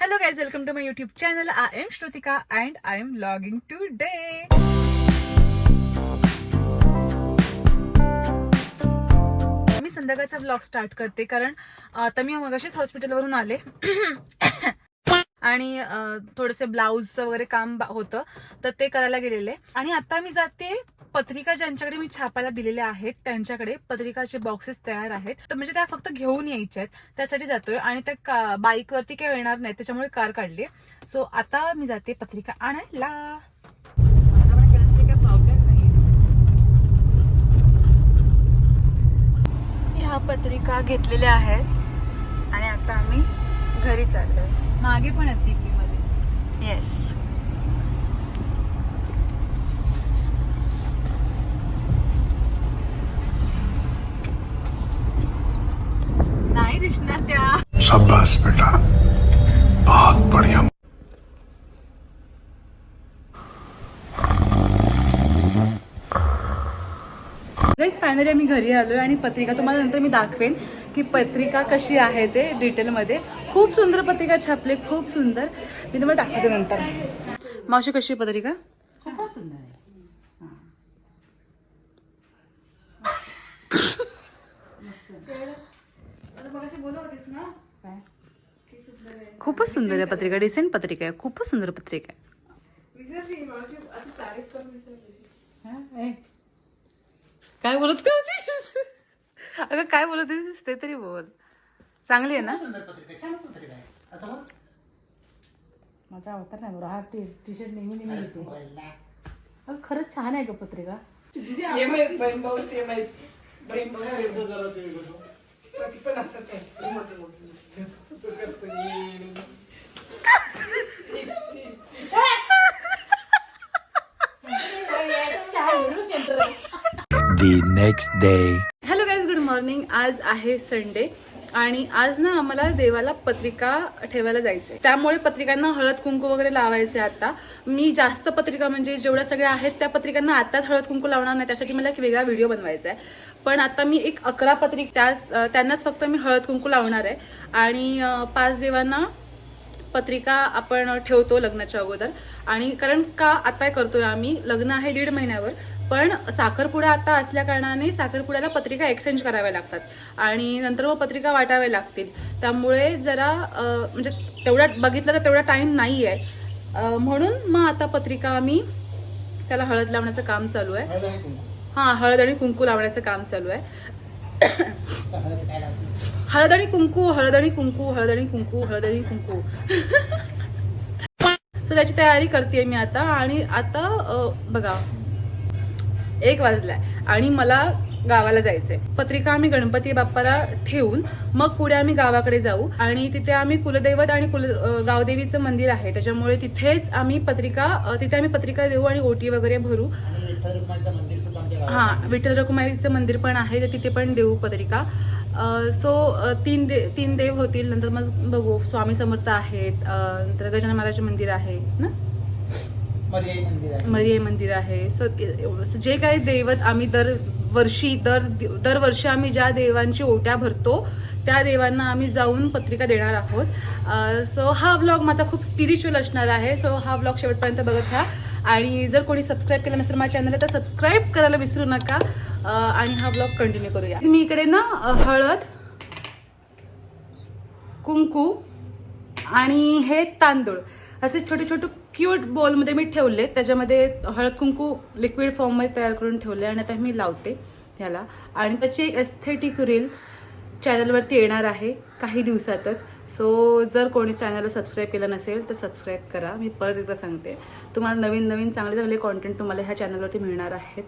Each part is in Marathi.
Hello guys welcome to my YouTube channel I am Shrutika and I am logging today मी संध्याकाळचा ब्लॉग स्टार्ट करते कारण आता मी मगाशीच हॉस्पिटलवरून आले. आणि थोडेसे ब्लाऊजचं वगैरे काम होतं तर ते करायला गेलेले. आणि आता मी जाते पत्रिका ज्यांच्याकडे मी छापायला दिलेल्या आहेत त्यांच्याकडे पत्रिकाचे बॉक्सेस तयार आहेत. तर म्हणजे त्या फक्त घेऊन यायच्या आहेत त्यासाठी जातोय. आणि त्या का बाईकवरती काही येणार नाही त्याच्यामुळे कार काढली. सो आता मी जाते पत्रिका आणायला. प्रॉब्लेम ह्या पत्रिका घेतलेल्या आहेत. आणि आता आम्ही घरी चाललोय. मागे पण आहेत टीपी मध्ये येस नाही दिसणार त्या. शाबाश बेटा. बहुत बढ़िया. फायनली आम्ही घरी आलोय आणि पत्रिका तुम्हाला नंतर मी दाखवेन. की पत्रिका कशी आहे ते डिटेलमध्ये खूप सुंदर पत्रिका छापले खूप सुंदर. मी तुम्हाला दाखवते नंतर. मावशी कशी पत्रिका? खूपच सुंदर आहे. खूपच सुंदर आहे पत्रिका डिसेंट पत्रिका आहे. खूपच सुंदर पत्रिका आहे. हा? काय बोलत काय होतीस? अगं काय बोलत होतीस ते तरी बोल. चांगली आहे ना? सुंदर पत्रिका छानच पत्रिका आहे असं बघ. माझा अवतार नाही बरोबर हा टी टी शर्ट नेहमी नेहमी येते बोलला. अगं खरंच छान आहे ग पत्रिका. The next day. मॉर्निंग आज आहे संडे आणि आज ना आम्हाला देवाला पत्रिका ठेवायला जायचंय. त्यामुळे पत्रिकांना हळद कुंकू वगैरे लावायचे आता. मी जास्त पत्रिका म्हणजे जेवढ्या सगळ्या आहेत त्या पत्रिकांना आताच हळद कुंकू लावणार नाही. त्यासाठी मला एक वेगळा व्हिडिओ बनवायचा आहे पण आता मी एक अकरा पत्रिका त्यास त्यांनाच फक्त मी हळद कुंकू लावणार आहे. आणि पाच देवांना पत्रिका आपण ठेवतो लग्नाच्या अगोदर. आणि कारण का आता करतोय आम्ही? लग्न आहे दीड महिन्यावर. पण साखरपुडा आता असल्या कारणाने साखरपुड्याला पत्रिका एक्सचेंज कराव्या लागतात. आणि नंतर मग पत्रिका वाटाव्या लागतील. त्यामुळे जरा म्हणजे तेवढा बघितलं तर तेवढा टाइम नाही आहे म्हणून मग आता पत्रिका आम्ही त्याला हळद लावण्याचं काम चालू आहे. हां हळद आणि कुंकू लावण्याचं काम चालू आहे. हळद आणि कुंकू हळद आणि कुंकू हळद आणि कुंकू हळद आणि कुंकू. सो त्याची तयारी करते मी आता. आणि आता बघा एक वाजलाय. आणि मला गावाला जायचंय. पत्रिका आम्ही गणपती बाप्पाला ठेवून मग पुढे आम्ही गावाकडे जाऊ. आणि तिथे आम्ही कुलदैवत आणि कुल गावदेवीचं मंदिर आहे. त्याच्यामुळे तिथेच आम्ही पत्रिका तिथे आम्ही पत्रिका देऊ आणि ओटी वगैरे भरू. हा विठ्ठल रखुमाईचं मंदिर पण आहे. तर तिथे पण देऊ पत्रिका. सो तीन दे तीन देव होतील. नंतर मग बघू. स्वामी समर्थ आहेत. नंतर गजानन महाराज मंदिर आहे ना मध्ये एक मंदिर आहे मरिये मंदिर आहे. सो जे काही दैवत आम्ही दर वर्षी दर दरवर्षी आम्ही ज्या देवांची ओट्या भरतो त्या देवांना आम्ही जाऊन पत्रिका देणार आहोत. सो हा व्लॉग माझा खूप स्पिरिच्युअल असणार आहे. सो हा व्लॉग शेवटपर्यंत बघत राहा. आणि जर कोणी सबस्क्राईब केलं नसेल माझ्या चॅनलला तर सबस्क्राईब करायला विसरू नका. आणि हा व्लॉग कंटिन्यू करूया. मी इकडे ना हळद कुंकू आणि हे तांदूळ. असे छोटे छोटे क्यूट बोलमध्ये मी ठेवले. त्याच्यामध्ये हळद कुंकू लिक्विड फॉर्ममध्ये तयार करून ठेवले आणि आता मी लावते ह्याला. आणि त्याची एक एस्थेटिक रील चॅनलवरती येणार आहे काही दिवसातच. सो जर कोणी चॅनलला सबस्क्राईब केलं नसेल तर सबस्क्राईब करा. मी परत एकदा सांगते. तुम्हाला नवीन नवीन चांगले चांगले कॉन्टेंट तुम्हाला ह्या चॅनलवरती मिळणार आहेत.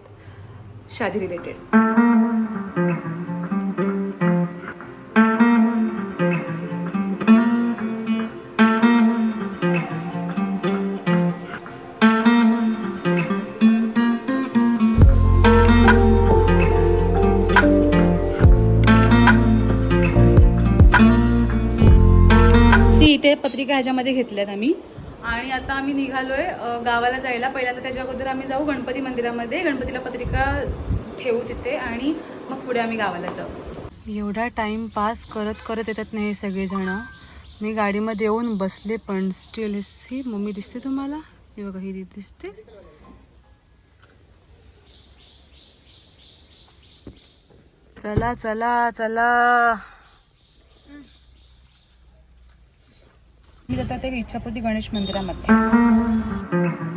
शादी रिलेटेड सी इथे पत्रिका ह्याच्यामध्ये घेतल्यात आम्ही. आणि आता आम्ही निघालोय गावाला जायला. पहिल्यांदा त्याच्या अगोदर आम्ही जाऊ गणपती मंदिरामध्ये. गणपतीला पत्रिका ठेवू तिथे आणि मग पुढे आम्ही गावाला जाऊ. एवढा टाइम पास करत करत येतात ना हे सगळेजण. मी गाडीमध्ये येऊन बसले पण स्टील सी मम्मी दिसते तुम्हाला? हे बघा ही दिसते. चला चला चला. मी इच्छापूर्ती गणेश मंदिरामध्ये.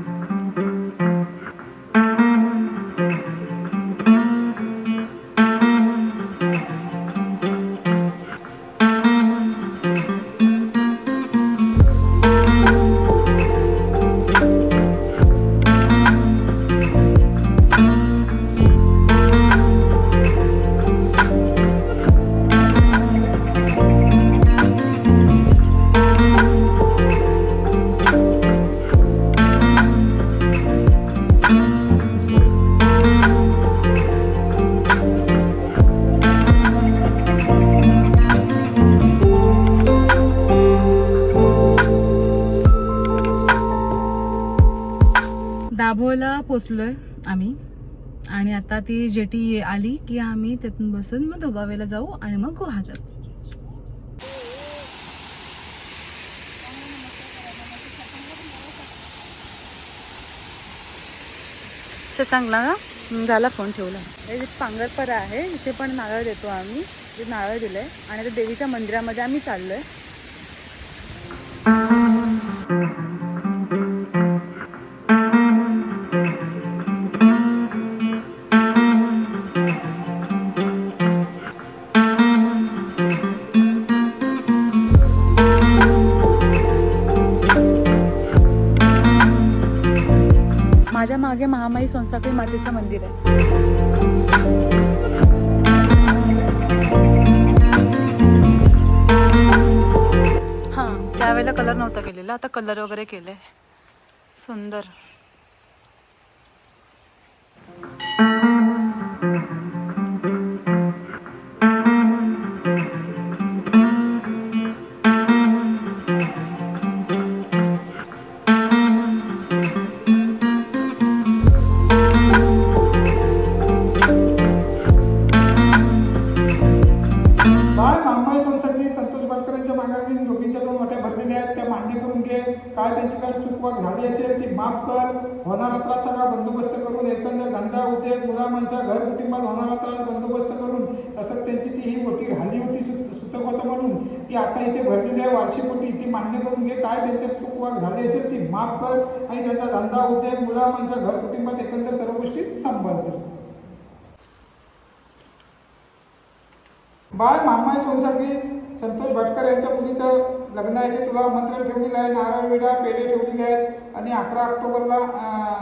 दाभोला पोचलोय आम्ही. आणि आता ती जेटी आली की आम्ही तिथून बसून मग धोबावेला जाऊ आणि मग गुहागर. शशांकला ना झाला फोन ठेवला. हे जे पांगरपरा आहे इथे पण नारळ देतो आम्ही. जे नारळ दिलंय. आणि आता देवीच्या मंदिरामध्ये आम्ही चाललोय. मागे महामाई सोनसाखळी मातेचं मंदिर आहे. हां त्यावेळेला कलर नव्हता केलेला. आता कलर वगैरे केले सुंदर. आहेत त्या मान्य करून घे. काय त्यांच्याकडे चुकवाक झाली असेल ती माफ कर. होणारा त्रास सगळा बंदोबस्त करून एकंदर धंदा उद्योग मुला घर कुटुंबात होणारा त्रास बंदोबस्त करून तसंच त्यांची ती ही मोठी राहिली होती सुतक होतं म्हणून ती आता इथे भरलेली आहे वार्षिक होती. ती मान्य करून घे. काय त्यांच्यात चुकवाक झाली असेल ती माफ कर आणि त्यांचा धंदा उद्योग मुला घर कुटुंबात एकंदर सर्व गोष्टी सांभाळ कर. बाळ मामाई सोनसारखी संतोष भटकर यांच्या मुलीचं लग्न आहे ते तुला आमंत्रण ठेवलेलं आहे नारळ विडा पेढे ठेवलेले आहेत आणि अकरा ऑक्टोबरला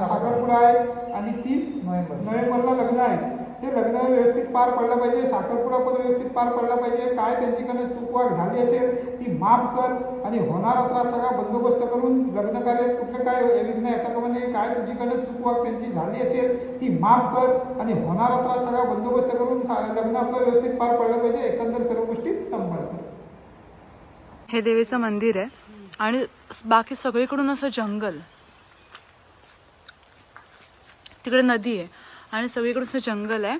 साखरपुडा आहे आणि तीस नोव्हेंबर. नोव्हेंबरला लग्न आहे. ते लग्न व्यवस्थित पार पडलं पाहिजे साखरपुडा पण व्यवस्थित पार पडला पाहिजे. काय त्यांच्याकडे चुकवाक झाली असेल ती माफ कर आणि होणारा त्रास सगळा बंदोबस्त करून लग्न कार्यात कुठलं काय विघ्न येता का म्हणजे काय तुझीकडे चुकवाक त्यांची झाली असेल ती माफ कर आणि होणारा त्रास सगळा बंदोबस्त करून सा- लग्न आपलं व्यवस्थित पार पडलं पाहिजे एकंदर सर्व गोष्टी सांभाळ कर. हे देवीचं मंदिर आहे. आणि बाकी सगळीकडून असं जंगल. तिकडे नदी आहे. आणि सगळीकडून असं जंगल आहे.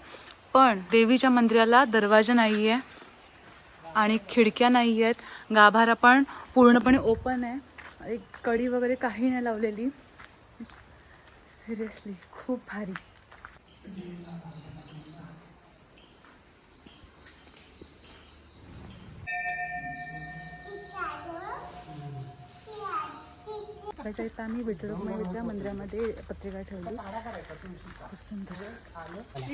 पण देवीच्या मंदिराला दरवाजा नाही आहे आणि खिडक्या नाही आहेत गाभारा पण पूर्णपणे ओपन आहे. एक कडी वगैरे काही नाही लावलेली. सिरियसली खूप भारी. इथं आम्ही मंदिरामध्ये पत्रिका ठेवली. खूप सुंदर.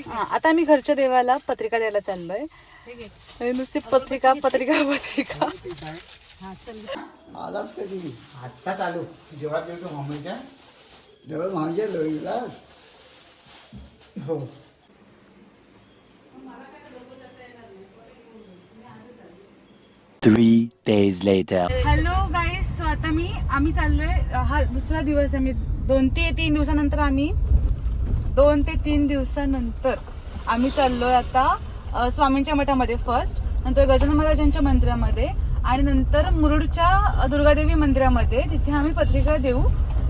हा, आता आम्ही घरच्या देवाला पत्रिका द्यायला चाललोय. नुसती पत्रिका पत्रिका पत्रिका. आलाच कधी? आत्ता चालू जेव्हा गेलो मुंबईच्या जवळ म्हणजे लोईलास हो. Three days later. Hello guys so आता मी आम्ही चाललोय हा दुसरा दिवस आहे. मी दोन ते तीन दिवसानंतर आम्ही दोन ते तीन दिवसानंतर आम्ही चाललोय आता स्वामींच्या मठामध्ये फर्स्ट नंतर गजानन महाराजांच्या मंदिरामध्ये आणि नंतर मुरुडच्या दुर्गादेवी मंदिरामध्ये. तिथे आम्ही पत्रिका देऊ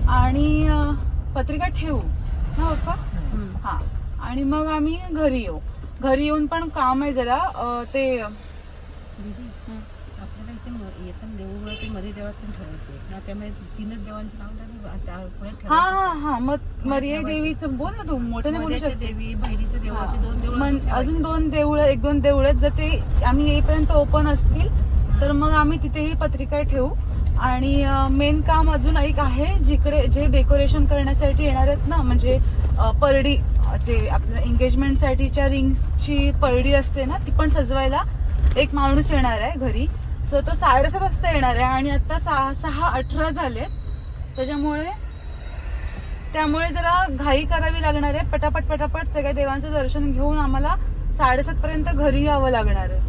आणि पत्रिका ठेवू. हा का हा. आणि मग आम्ही घरी येऊ. घरी येऊन पण काम आहे जरा ते आपल्याला इथे म- येताना देऊळ मरिया देवात पण ठेवायचे ना त्यामुळे तीनच देवांचं नाव हा हा हा. मग मरियाई देवीचं बोल ना तू मोठ्याने बोलू शकते. देवी बहिणीचं देव असे दोन मन अजून दोन देऊळ एक दोन देऊळ आहेत. जर ते आम्ही येईपर्यंत ओपन असतील तर मग आम्ही तिथेही पत्रिका ठेवू. आणि मेन काम अजून एक आहे जिकडे जे डेकोरेशन करण्यासाठी येणार आहेत ना म्हणजे परडी जे आपल्या एंगेजमेंटसाठीच्या रिंग्सची परडी असते ना ती पण सजवायला एक माणूस येणार आहे घरी. सो तो साडेसात वाजता येणार आहे आणि आता सहा सहा अठरा झालेत त्याच्यामुळे त्यामुळे जरा घाई करावी लागणार आहे. पटापट पटापट सगळ्या देवांचं दर्शन घेऊन आम्हाला साडेसात पर्यंत घरी यावं लागणार आहे.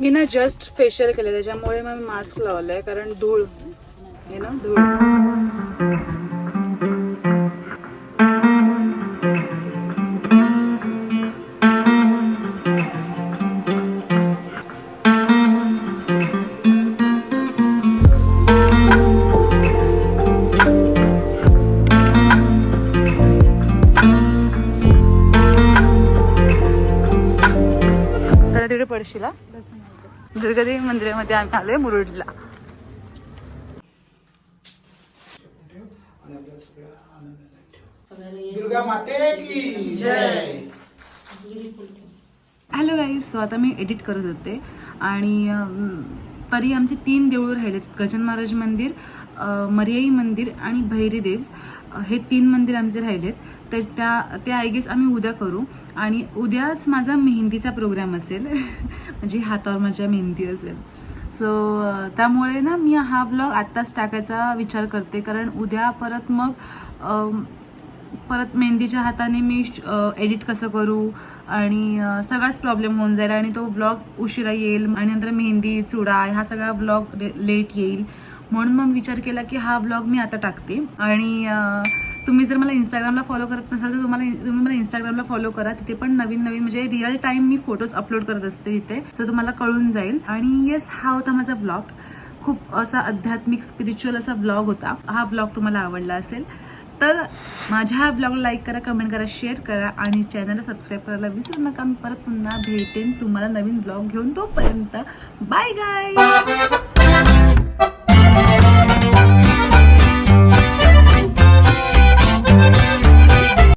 मी ना जस्ट फेशियल केलं त्याच्यामुळे मग मास्क लावलंय कारण धूळ आहे ना धूळ. हा? दुर्गादेवी मंदिरामध्ये आम्ही आलोय मुरुडला. दुर्गा माते की जय. हॅलो गाईज सो आता मी एडिट करत होते आणि तरी आमचे तीन देऊळ राहिलेत गजान महाराज मंदिर मरियाई मंदिर आणि भैरीदेव. हे तीन मंदिर आमचे राहिलेत. त्या त्या ते आय गेस आम्ही उद्या करू. आणि उद्याच माझा मेहंदीचा प्रोग्राम असेल. म्हणजे हातावर माझ्या मेहंदी असेल. सो त्यामुळे ना मी हा व्लॉग आत्ताच टाकायचा विचार करते. कारण उद्या परत मग परत मेहंदीच्या हाताने मी एडिट कसं करू? आणि सगळाच प्रॉब्लेम होऊन जाईल. आणि तो व्लॉग उशिरा येईल. आणि नंतर मेहंदी चुडा हा सगळा व्लॉग लेट येईल. म्हणून मग विचार केला की हा व्लॉग मी आता टाकते. आणि तुम्ही जर मला इंस्टाग्रामला फॉलो करत नसाल तर तुम्हाला तुम्ही मला इंस्टाग्रामला फॉलो करा. तिथे पण नवीन नवीन म्हणजे रिअल टाइम मी फोटोज अपलोड करत असते तिथे सो तुम्हाला कळून जाईल. आणि येस हा होता माझा व्लॉग खूप असा आध्यात्मिक स्पिरिच्युअल असा व्लॉग होता. हा व्लॉग तुम्हाला आवडला असेल तर माझ्या हा ब्लॉगला लाईक करा कमेंट करा शेअर करा आणि चॅनलला सबस्क्राईब करायला विसरू नका. मी परत पुन्हा भेटेन तुम्हाला नवीन ब्लॉग घेऊन तोपर्यंत. बाय गाय